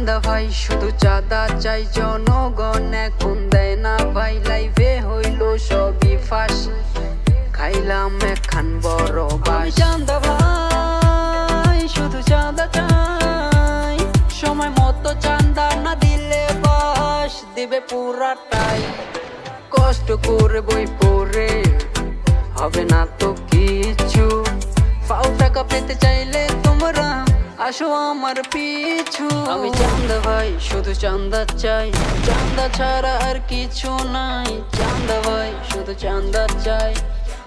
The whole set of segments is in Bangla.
চান্দা ভাই শুধু চাঁদা চাই জনগণ। এখন দেয় না ভাই লাইভে হইল সবই ফাঁস। খাইলাম এখান বড় বাস চান্দা ভাই শুধু চাঁদা চাই। সময় মতো চান্দা না দিলে বাস দিবে পুরাটাই। কষ্ট করে বই পড়ে হবে না তো কিছু। ফাউ টাকা পেতে তোমরা আসো আমার পিছু। আমি চান্দা ভাই, শুধু চান্দা চাই। চান্দা ছাড়া আর কিছু নাই। চান্দা ভাই, শুধু চান্দা চাই।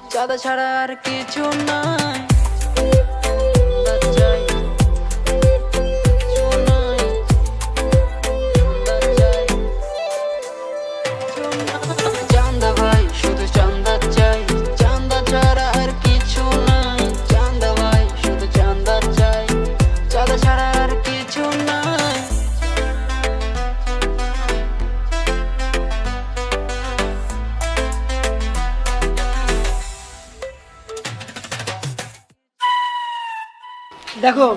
চাঁদা ছাড়া আর কিছু নাই। দেখো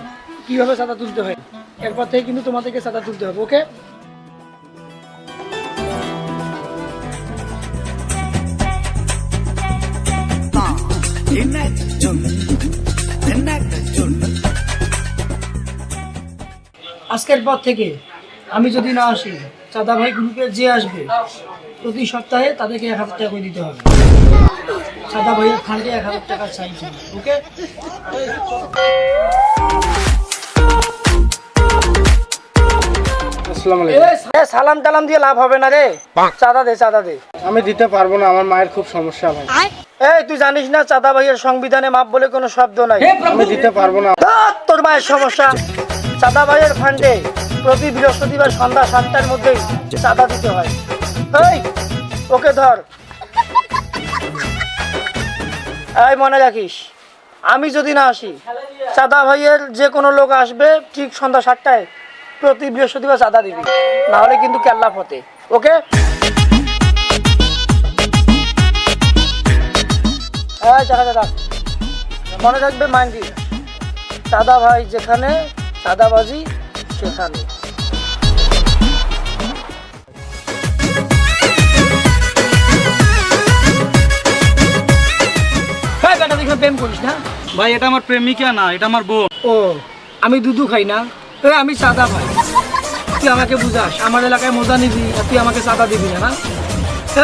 কীভাবে চাঁদা তুলতে হয়। এরপর থেকে কিন্তু তোমাদেরকে চাঁদা তুলতে হবে, ওকে? আজকের পর থেকে আমি যদি না আসি চাঁদা ভাই গ্রুপে যে আসবে, প্রতি সপ্তাহে তাদেরকে এক হাজার টাকা করে দিতে হবে। চাঁদা ভাইয়ের খানকে এক হাজার টাকা চাইছে ওকে? আসসালামু আলাইকুম। এ সালাম টালাম দিয়ে লাভ হবে না রে। চাঁদা দে চাঁদা দে। আমি দিতে পারব না আমার মায়ের খুব সমস্যা ভাই। এই তুই জানিস না চাঁদা ভাইয়ের সংবিধানে মাপ বলে কোনো শব্দ নাই? আমি দিতে পারব না। তোর মায়ের সমস্যা। চাঁদা ভাইয়ের ফান্ডে প্রতি বৃহস্পতিবার সন্ধ্যা সাতটার মধ্যেই চাঁদা দিতে হয়। এই ওকে ধর। এই, মনে রাখিস, আমি যদি না আসি, চাঁদা ভাইয়ের যে কোনো লোক আসবে ঠিক সন্ধ্যা সাতটায়, প্রতি বৃহস্পতিবার চাঁদা দিবি। না হলে কিন্তু কেল্লা ফতে ওকে হ্যাঁ মনে রাখবে মাইন্ডি। চাঁদা ভাই যেখানে, চাঁদাবাজি সেখানে। ভাই প্রেম করিস না? ভাই এটা আমার প্রেমিকা না এটা আমার বোন। ও আমি দুধু খাই না? এ আমি চাঁদা ভাই। তুই আমাকে বুঝাস আমার এলাকায় মজা নিবি আর তুই আমাকে চাঁদা দিবি না না?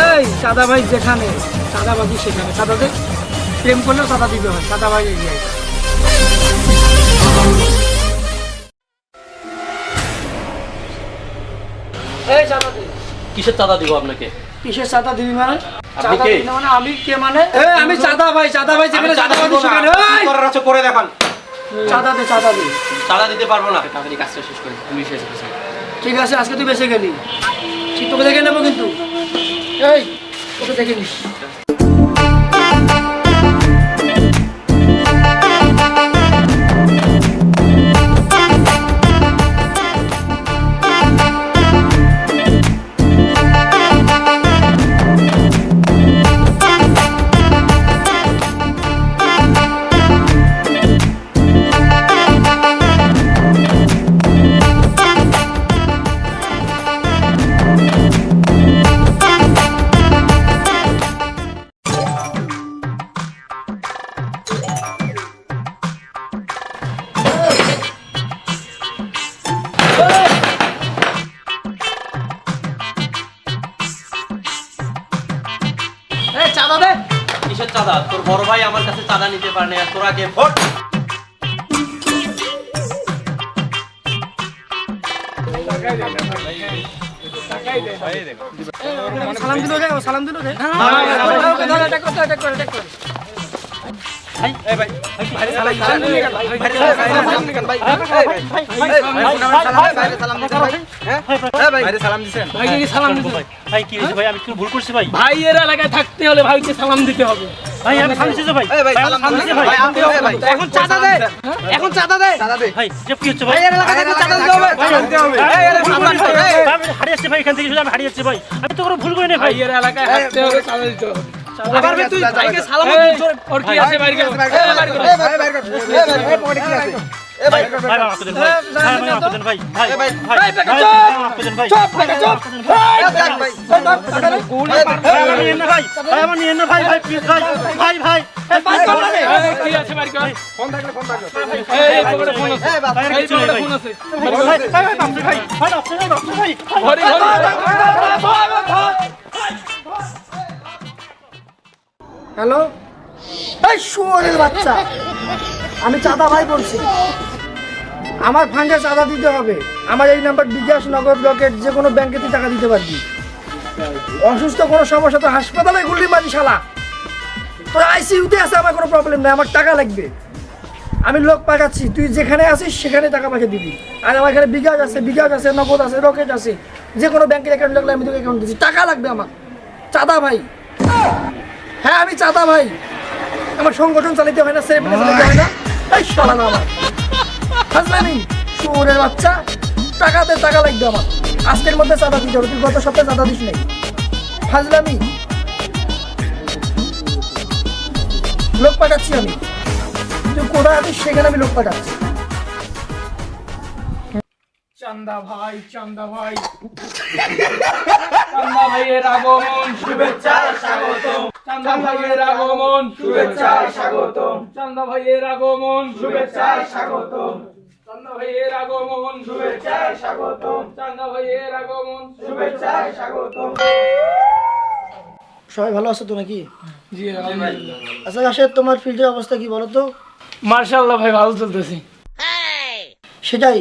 এই চাঁদা ভাই যেখানে চাঁদাবাজি সেখানে। চাঁদা দে প্রেম করলেও চাঁদা দিবে হয় চাঁদা ভাই এগিয়ে। এই চাঁদা দে। কিসের চাঁদা দিব আপনাকে? কিসের চাঁদা দিবি মানে? চাঁদা দিবি মানে আমি কে মানে? আমি চাঁদা ভাই চাঁদা ভাই যেখানে সেখানে! করে দেখান। চাঁদা দে চাঁদা দে। চাঁদা দিতে পারব না। তাড়াতাড়ি কাজটা শেষ করে তুমি শেষ এসে ঠিক আছে আজকে তুই বেঁচে গেলি। ঠিক তোকে দেখে নেব কিন্তু। এই তোকে দেখে নিস। ভাই ভাইয়ের এলাকায় থাকতে হলে ভাইকে সালাম দিতে হবে। ভাই আমি সামনে ভাই। ভাই থামছি ভাই। এখন চাঁদা দে এখন চাঁদা দে। ভাই যে কি হচ্ছে ভাই? এই এলাকা থেকে চাঁদা দিতে হবে। ভাই, আমি ভুল করিনি ভাই। আমি হারিয়ে যাচ্ছি ভাই এখান থেকে আমি হারিয়ে যাচ্ছি ভাই। আমি তো কোনো ভুল করিনি ভাই। ভাইয়ের এলাকায় হাঁটতে হবে চাঁদা দিতে হবে। আবার তুই ভাইকে সালাম দিছ ওর কি আছে বাইরে বাইরে বাইরে বাইরে বাইরে বাইরে বাইরে বাইরে বাইরে বাইরে দেন হ্যালো এই শুয়োরের বাচ্চা। আমি চাঁদা ভাই বলছি। আমার ফান্ডে চাঁদা দিতে হবে। আমার এই নাম্বার বিকাশ নগদ রকেট যে কোনো ব্যাংকে তুই টাকা দিতে পারবি। অসুস্থ কোনো সমস্যা তো হাসপাতালে গুলি মারি শালা। তোর আইসিইউতে আছে, আমার কোনো প্রবলেম নেই, আমার টাকা লাগবে। আমি লোক পাঠাচ্ছি, তুই যেখানে আছিস সেখানে টাকা পাঠিয়ে দিবি। আর আমার এখানে বিকাশ আছে বিকাশ আছে, নগদ আছে, রকেট আছে। যে কোনো ব্যাংকের অ্যাকাউন্ট লাগলে আমি তোকে অ্যাকাউন্ট দিচ্ছি। টাকা লাগবে আমার। চাঁদা ভাই। হ্যাঁ আমি চাঁদা ভাই। আমার সংগঠন চালিতে হয় না সেরেমনি চালিতে হয় না। এই শালা না আমার। হাজলামি, শুয়োরের বাচ্চা, টাকাতে টাকা লাগবে আমার। আজকের মধ্যে চাঁদা দিতে হবে, তুই গত সপ্তাহে চাঁদা দিস নাই। ফাজলামি লোক পাঠাচ্ছি আমি। তুই কোথায় আছিস? সেখানে আমি লোক পাঠাচ্ছি। চান্দা ভাই চান্দা ভাই। চান্দা ভাইয়ের আগমন, শুভেচ্ছা, স্বাগত। চান্দা ভাইয়ের আগমন শুভেচ্ছা স্বাগত চান্দা ভাইয়ের আগমন শুভেচ্ছা স্বাগত চান্দা ভাইয়ের আগমন শুভেচ্ছা স্বাগত চান্দা ভাইয়ের আগমন শুভেচ্ছা স্বাগত সবাই ভালো আছো তো নাকি? জি আচ্ছা রাশেদ তোমার ফিল্ডের অবস্থা কি বলো তো? মার্শাল্লাহ ভাই ভালো চলতেছি। সেটাই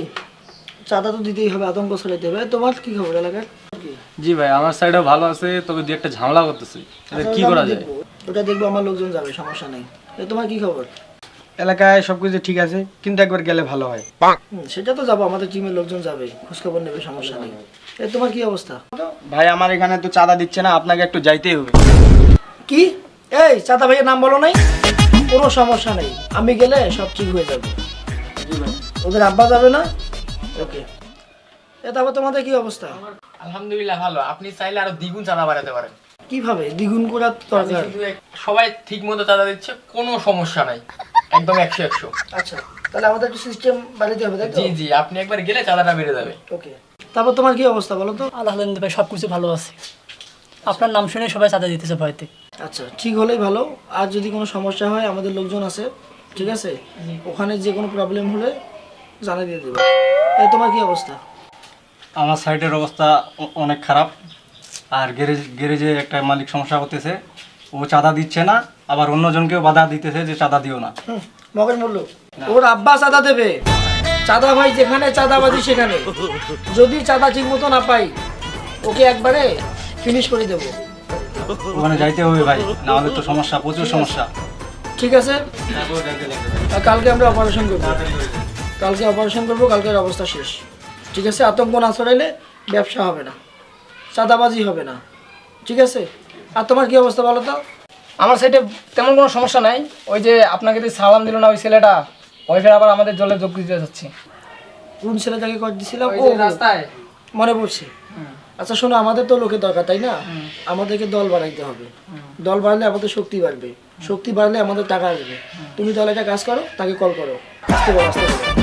চাঁদা তো দিতেই হবে আতঙ্ক ছড়াইতে হবে। তোমার কি খবর এলাকার? জি ভাই আমার সাইডেও ভালো আছে তবে দু একটা ঝামেলা করতেছি। এদের কি করা যায়? ওটা দেখব আমার লোকজন যাবে সমস্যা নেই। তোমার কি খবর? এলাকায় সবকিছু ঠিক আছে কিন্তু একবার গেলে ভালো হয়। সেটা তো যাব আমাদের টিমের লোকজন যাবে খোঁজখবর নেবে সমস্যা নেই। এ, তোমার কি অবস্থা? ভাই আমার এখানে তো চাঁদা দিচ্ছে না আপনাকে একটু যাইতেই হবে। কি? এই চাঁদা ভাইয়ের নাম বলো নাই? কোনো সমস্যা নেই আমি গেলে সব ঠিক হয়ে যাবে। ওদের আব্বা যাবে না? ওকে। এ তারপর তোমাদের কি অবস্থা? আলহামদুলিল্লাহ ভালো। আপনি চাইলে আরও দ্বিগুণ চাঁদা বাড়াতে পারেন। কীভাবে? দ্বিগুণ করার দরকার সবাই ঠিক মতো চাঁদা দিচ্ছে কোনো সমস্যা নাই। একদম একশো একশো। আচ্ছা তাহলে আমাদের একটু সিস্টেম বাড়িতে হবে তাই তো? জি জি আপনি একবার গেলে চাঁদাটা বেড়ে যাবে। ওকে। তারপর তোমার কি অবস্থা বলো তো? আলহামদুলিল্লাহ ভাই সব কিছু ভালো আছে। আপনার নাম শুনে সবাই চাঁদা দিতেছে ভয়তে। আচ্ছা ঠিক হলেই ভালো। আর যদি কোনো সমস্যা হয় আমাদের লোকজন আছে ঠিক আছে? ওখানে যে কোনো প্রবলেম হলে জানিয়ে দিয়ে দেবে। তোমার কি অবস্থা? আমার সাইডের অবস্থা অনেক খারাপ। আর গ্যারেজ গ্যারেজে একটা মালিক সমস্যা করতেছে। ও চাঁদা দিচ্ছে না আবার অন্যজনকেও বাধা দিতেছে যে চাঁদা দিও না। মগের মূল্য। ওর আব্বা চাঁদা দেবে। চাঁদা ভাই যেখানে চাঁদাবাজি সেখানে। যদি চাঁদা ঠিক মতো না পাই ওকে একবারে ফিনিশ করে দেবো। ওখানে যাইতে হবে ভাই না হলে তো সমস্যা প্রচুর সমস্যা। ঠিক আছে? কালকে আমরা অপারেশন করব। কালকে অপারেশন করব কালকের অবস্থা শেষ। ঠিক আছে? আতঙ্ক না ছড়াইলে ব্যবসা হবে না। চাঁদাবাজি হবে না। ঠিক আছে? আর তোমার কি অবস্থা বলো তো? আমার সাইডে তেমন কোনো সমস্যা নাই। ওই যে আপনাকে যে সালাম দিল না ওই ছেলেটা ওই ফের আবার আমাদের জলে যোগ দিতে যাচ্ছে। কোন ছেলেটাকে কর দিছিলাম? ও রাস্তায়। মনে পড়ছে। আচ্ছা শোনো আমাদের তো লোকের দরকার তাই না? আমাদেরকে দল বাড়াইতে হবে। দল বাড়লে আমাদের শক্তি বাড়বে। শক্তি বাড়লে আমাদের টাকা আসবে। তুমি তাহলে একটা কাজ করো তাকে কল করো। আসতে পারো আসতে পারো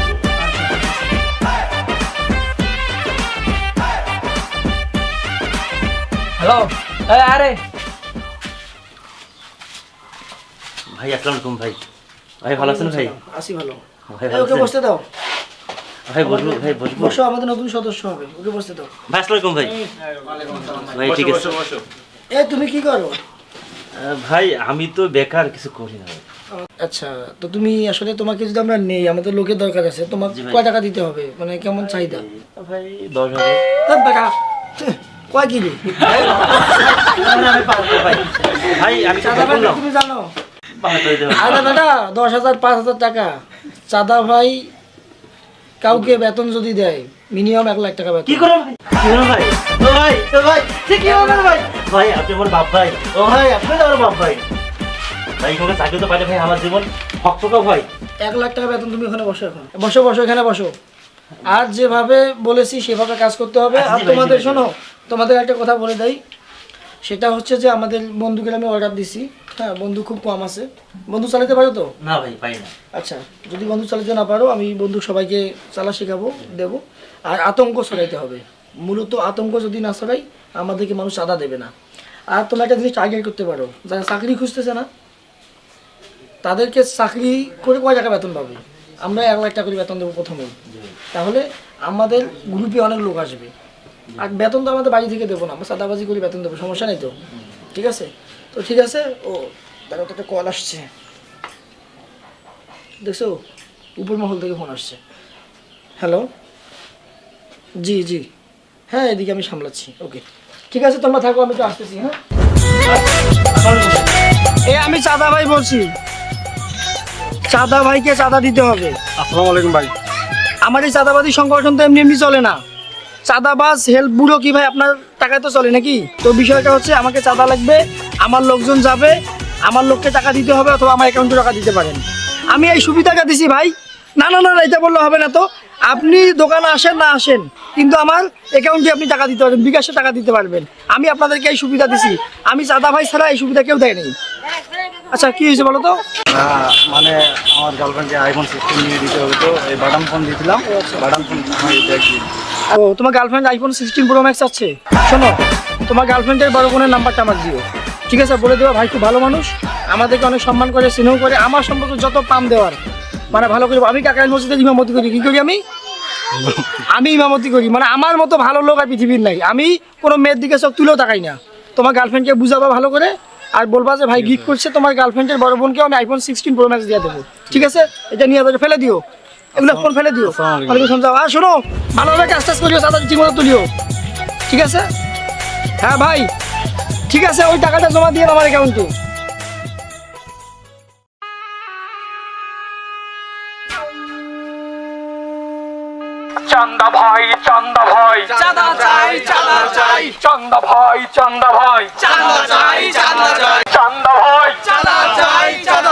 আরে। ভাই আসসালামু আলাইকুম ভাই। ভাই ভালো আছেন ভাই? আসি ভালো। ভাই ওকে বসতে দাও। ভাই বসবো ভাই বসবো। বসো আমাদের নতুন সদস্য হবে। ওকে বসতে দাও। ভাই আসসালামু আলাইকুম ভাই। ভাই ঠিক আছে। এ তুমি কি করো? ভাই আমি তো বেকার কিছু করি না আচ্ছা তো তুমি আসলে তোমাকে যদি আমরা নেই আমাদের লোকের দরকার আছে তোমাকে কয় টাকা দিতে হবে? মানে কেমন চাহিদা? ভাই দশ হাজার। কয় কিলো ভাই আমি তুমি জানো। আরে বেটা দশ হাজার পাঁচ হাজার টাকা। চাঁদা ভাই কাউকে বেতন যদি দেয় মিনিমাম এক লাখ টাকা বেতন। কি করো ভাই? ভাই? ও ভাই ও ভাই কি হবে ভাই? ভাই আপনি আমার বাপ ভাই। ও ভাই আপনি আমার বাপ ভাই। ভাই কোনো চাকরি তো পাইলে ভাই আমার জীবন ভাই। এক লাখ টাকা বেতন তুমি ওখানে বসো এখন। বসো বসো এখানে বসো। আর যেভাবে বলেছি সেভাবে কাজ করতে হবে। আর তোমাদের শোনো তোমাদের একটা কথা বলে দেই। সেটা হচ্ছে যে আমাদের বন্ধুকে আমি অর্ডার দিছি। হ্যাঁ বন্ধু খুব কম আছে। বন্ধু চালাতে পারো তো? না ভাই পাই না। আচ্ছা যদি বন্ধু চালাতে না পারো আমি বন্ধু সবাইকে চালা শেখাবো দেবো। আর আতঙ্ক ছড়াইতে হবে। মূলত আতঙ্ক যদি না ছড়াই আমাদেরকে মানুষ চাঁদা দেবে না। আর তোমরা একটা জিনিস টার্গেট করতে পারো। যারা চাকরি খুঁজতেছে না তাদেরকে চাকরি করে কয় টাকা বেতন পাবে? আমরা এক লাখ টাকা করে বেতন দেবো প্রথমেই তাহলে আমাদের গ্রুপে অনেক লোক আসবে। আর বেতন তো আমাদের বাড়ি থেকে দেবো না আমরা সাদাবাজি করে বেতন দেবো সমস্যা নেই তো। ঠিক আছে? তো ঠিক আছে ও দাঁড়াও তো একটা কল আসছে। দেখছ? উপর মহল থেকে ফোন আসছে। হ্যালো জি জি। হ্যাঁ এদিকে আমি সামলাচ্ছি। ওকে ঠিক আছে তোমরা থাকো আমি তো আসতেছি হ্যাঁ? এ আমি চাঁদা ভাই বলছি। চাঁদা ভাইকে চাঁদা দিতে হবে। আসসালামু আলাইকুম ভাই। আমার এই চাঁদাবাদী সংগঠন তো এমনি এমনি চলে না। চাঁদাবাজ হেল্প বুড়ো কি ভাই আপনার টাকায় তো চলে নাকি? তো বিষয়টা হচ্ছে আমাকে চাঁদা লাগবে আমার লোকজন যাবে আমার লোককে টাকা দিতে হবে অথবা আমার অ্যাকাউন্টে টাকা দিতে পারেন। আমি এই সুবিধাটা দিছি ভাই। না না না না, এটা বললে হবে না তো। আপনি দোকানে আসেন না আসেন কিন্তু আমার অ্যাকাউন্টে আপনি টাকা দিতে পারবেন বিকাশে টাকা দিতে পারবেন। আমি আপনাদেরকে এই সুবিধা দিছি। আমি চাঁদা ভাই ছাড়া এই সুবিধা কেউ দেয়নি আচ্ছা কি হয়েছে বলো তো? মানে আমার গার্লফ্রেন্ডকে আইফোন সিক্সটিন নিয়ে দিতে হবে তো এই বাটাম ফোন দিয়েছিলাম বাটাম ফোন ও তোমার girlfriend iPhone sixteen Pro Max আছে? শোনো তোমার গার্লফ্রেন্ডের বড় বোনের নাম্বারটা আমার দিও। ঠিক আছে বলে দেওয়া ভাই খুব ভালো মানুষ। আমাদেরকে অনেক সম্মান করে স্নেহ করে আমার সম্পর্কে যত পাম দেওয়ার। মানে ভালো করে আমি কাকাইল মসজিদে ইমামতি করি কি করি আমি? আমি ইমামতি করি মানে আমার মতো ভালো লোক আর পৃথিবীর নাই। আমি কোনো মেয়ের দিকে চোখ তুলেও তাকাই না। তোমার গার্লফ্রেন্ডকে বুঝাবা ভালো করে আর বলবা যে ভাই গিফট করছে তোমার গার্লফ্রেন্ডের বড় বোনকে আমি আইফোন সিক্সটিন প্রো ম্যাক্স দিয়ে দেবো। ঠিক আছে? এটা নিয়ে ফেলে দিও। এগুলো ফোন ফেলে দিও। ওয়ালাইকুম আসসালাম আর শোনো ভালোভাবে কাজ টাজ করিও সাদা ঠিক মতো তুলিও। ঠিক আছে? হ্যাঁ ভাই। ঠিক আছে ওই টাকাটা জমা দিয়ে আমার অ্যাকাউন্টে চান্দা ভাই চান্দা ভাই চাঁদা চাই চাঁদা চাই চান্দা ভাই চান্দা ভাই চাঁদা চাই চাঁদা চাই চান্দা ভাই চাঁদা চাই চাঁদা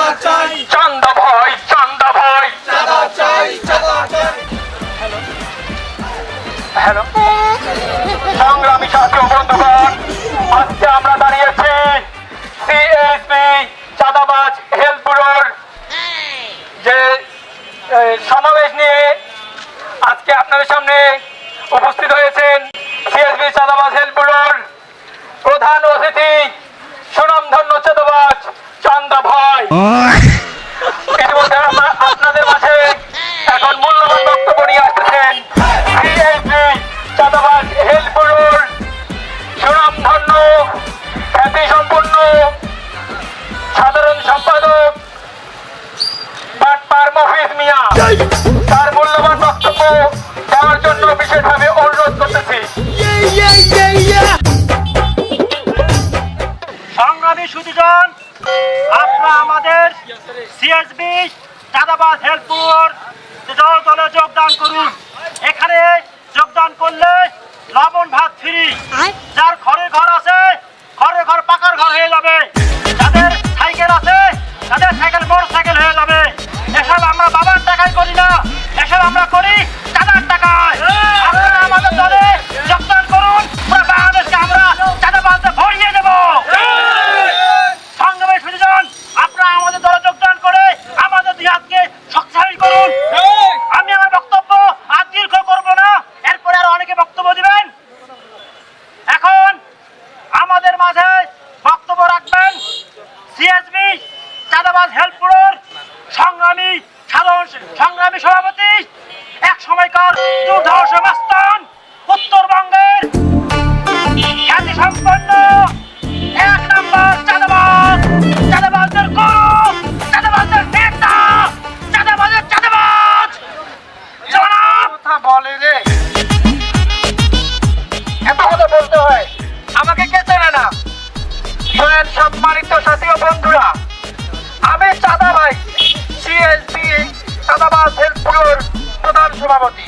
উপস্থিত হয়েছেন সিএসবি চাঁদাবাজ হেল্প প্রধান অতিথি সুনামধন্য চাঁদাবাজ চান্দা ভাই। সিএসবি চাঁদাবাজ হেল্পপুর সম্মানিত সাথী বন্ধুরা আমি চাঁদা ভাই সিএলপি চাঁদাবাস ব্যুরোর প্রধান সভাপতি।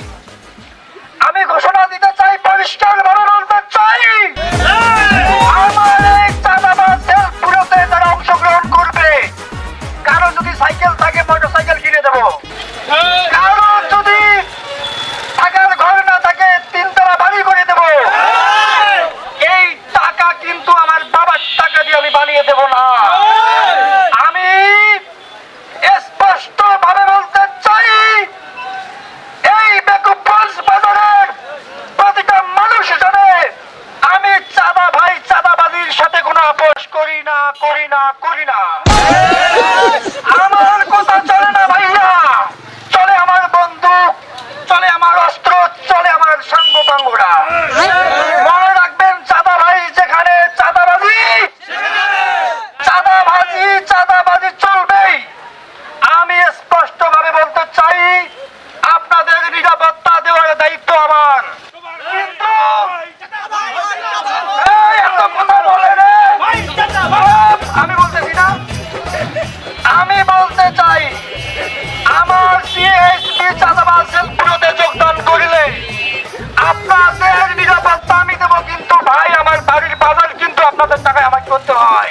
করি না আছে নিরাপত্তা আমি দেবো, কিন্তু ভাই, আমার বাড়ির বাজার কিন্তু আপনাদের টাকায় আমাকে করতে হয়।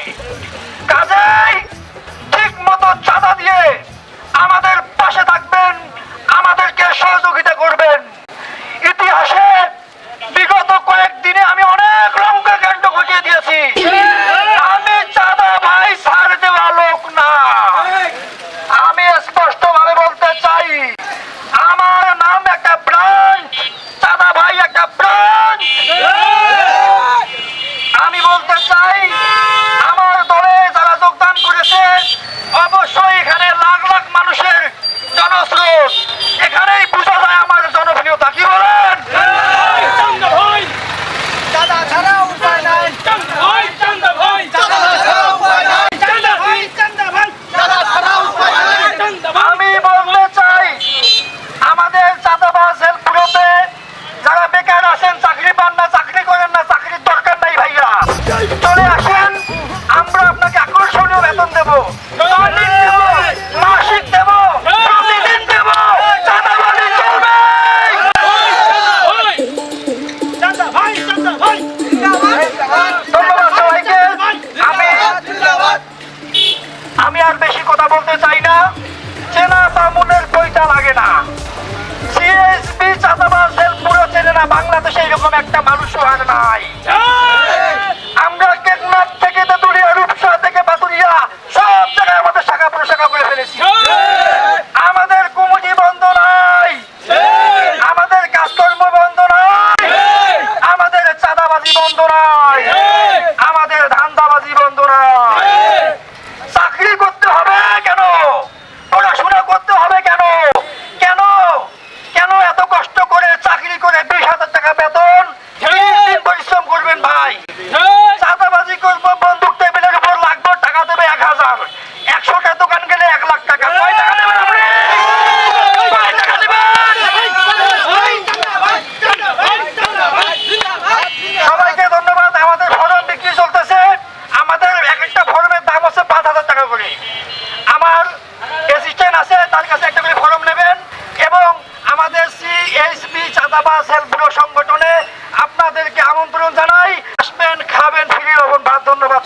না বাংলাদেশে এরকম একটা মানুষও আর নাই।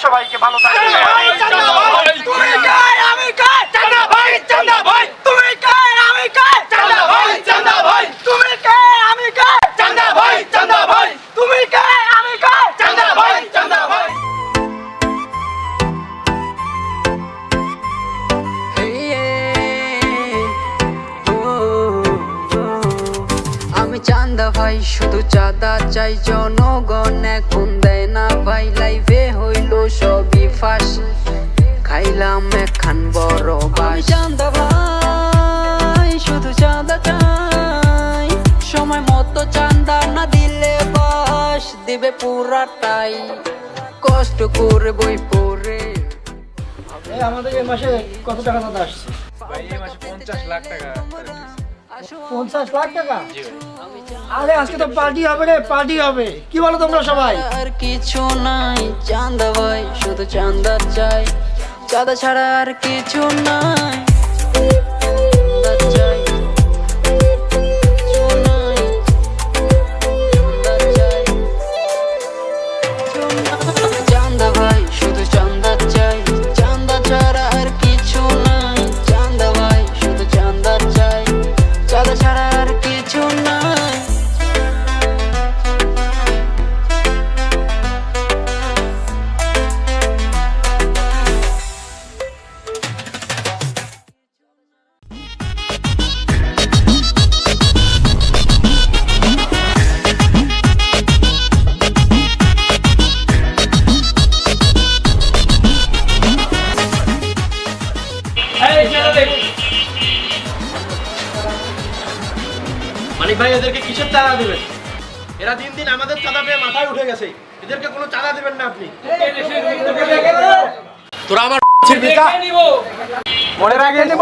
সবাইকে ভালো থাকবেন। ভাই শুধু চাঁদা চাই জনগণ। এখন দেয় না ভাই লাইভে হই। ছবি ফাঁস। খাইলাম এখান বড় বাস চান্দা ভাই শুধু চাঁদা চাই। সময় মতো চান্দা না দিলে বাস দিবে পুরাটাই। কষ্ট করে বই পড়ে। আমাদের এই মাসে কত টাকা দাদা আসছে? এই মাসে পঞ্চাশ লাখ টাকা। পঞ্চাশ লাখ টাকা? আরে আজকে তো পার্টি হবে রে পার্টি হবে। কি বলো তোমরা সবাই? আর কিছু নাই চাঁদা ভাই শুধু চান্দা চাই। চাঁদা ছাড়া আর কিছু নাই। কিসের চাঁদা দেবেন? এরা দিন দিন আমাদের চাঁদা পেয়ে মাথায় উঠে গেছে। এদেরকে কোনো চাঁদা দেবেন না আপনি। তোরা আমার মনে রাখে নিব।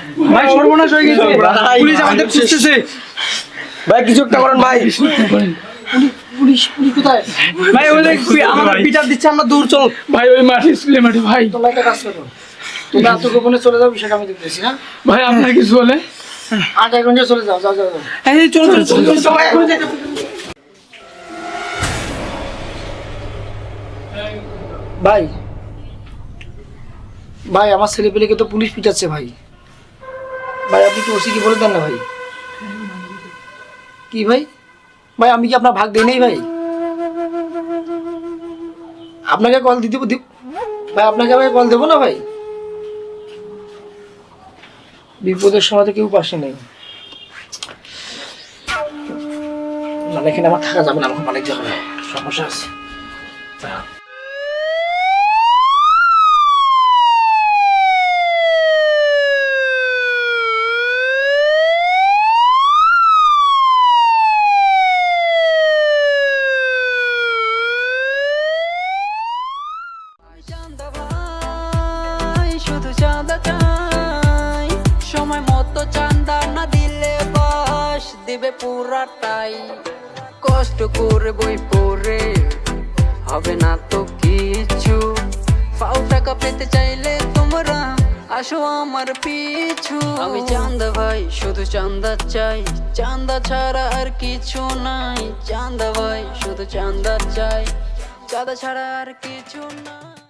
ভাই সর্বনাশ হয়ে গেছে। পুলিশ আমাদের খুঁজতেছে। ভাই কিছু একটা করেন ভাই। পুলিশ পুলিশ কোথায় ভাই ওই আমাদের পিটার দিচ্ছে আমরা দূর চল। ভাই ওই মাঠে স্কুলে মাঠে ভাই। তোমরা একটা কাজ করো। তোমরা আত্মগোপনে চলে যাও বিষয়টা আমি দেখতেছি হ্যাঁ? ভাই আপনার কিছু বলে? আট ঘণ্টা চলে যাও চলো চলো ভাই ভাই আমার ছেলে পেলেকে তো পুলিশ পিটাচ্ছে ভাই। ভাই, আপনি কি ওসি কি বলে দেন না ভাই? কি ভাই? ভাই, আমি কি আপনার ভাগ দিই নাই ভাই? আপনাকে কল দিতে ভাই, আপনাকে ভাই কল দেবো না ভাই? বিপদের সময় তো কেউ পাশে নেই। এখানে আমার থাকা যাবে না আমাকে মালিক যাবে। সমস্যা আছে। চাঁদা চাই, চাঁদা ছাড়া আর কিছু নাই। চাঁদা ভাই, শুধু চাঁদা চাই। চাঁদা ছাড়া আর কিছু নাই।